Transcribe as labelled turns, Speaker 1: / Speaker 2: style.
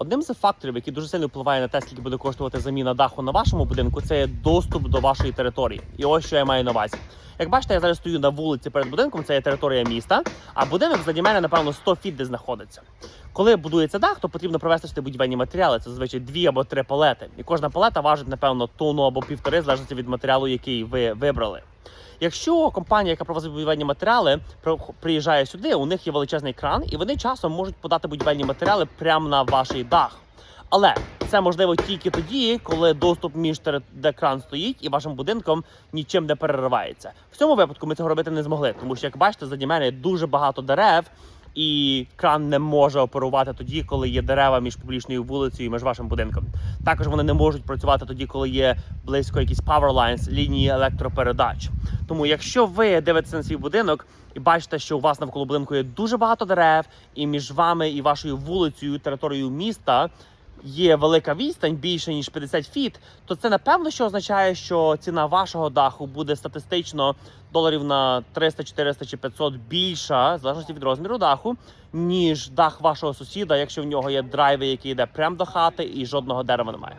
Speaker 1: Одним з факторів, який дуже сильно впливає на те, скільки буде коштувати заміна даху на вашому будинку, це є доступ до вашої території. І ось що я маю на увазі. Як бачите, я зараз стою на вулиці перед будинком, це є територія міста, а будинок заді мене, напевно, 100 фіт де знаходиться. Коли будується дах, то потрібно привезти сюди будівельні матеріали. Це зазвичай дві або три палети. І кожна палета важить, напевно, тонну або півтори, залежно від матеріалу, який ви вибрали. Якщо компанія, яка провозить будівельні матеріали, при- приїжджає сюди, у них є величезний кран, і вони часом можуть подати будівельні матеріали прямо на ваш дах. Але це можливо тільки тоді, коли доступ між де кран стоїть і вашим будинком нічим не переривається. В цьому випадку ми цього робити не змогли, тому що, як бачите, заді мене дуже багато дерев, і кран не може оперувати тоді, коли є дерева між публічною вулицею і між вашим будинком. Також вони не можуть працювати тоді, коли є близько якісь power lines, лінії електропередач. Тому, якщо ви дивитеся на свій будинок і бачите, що у вас навколо будинку є дуже багато дерев, і між вами і вашою вулицею, територією міста є велика відстань більше ніж 50 фіт, то це напевно що означає, що ціна вашого даху буде статистично доларів на 300, 400 чи 500 більша, в залежності від розміру даху, ніж дах вашого сусіда, якщо в нього є драйвер, який йде прямо до хати і жодного дерева немає.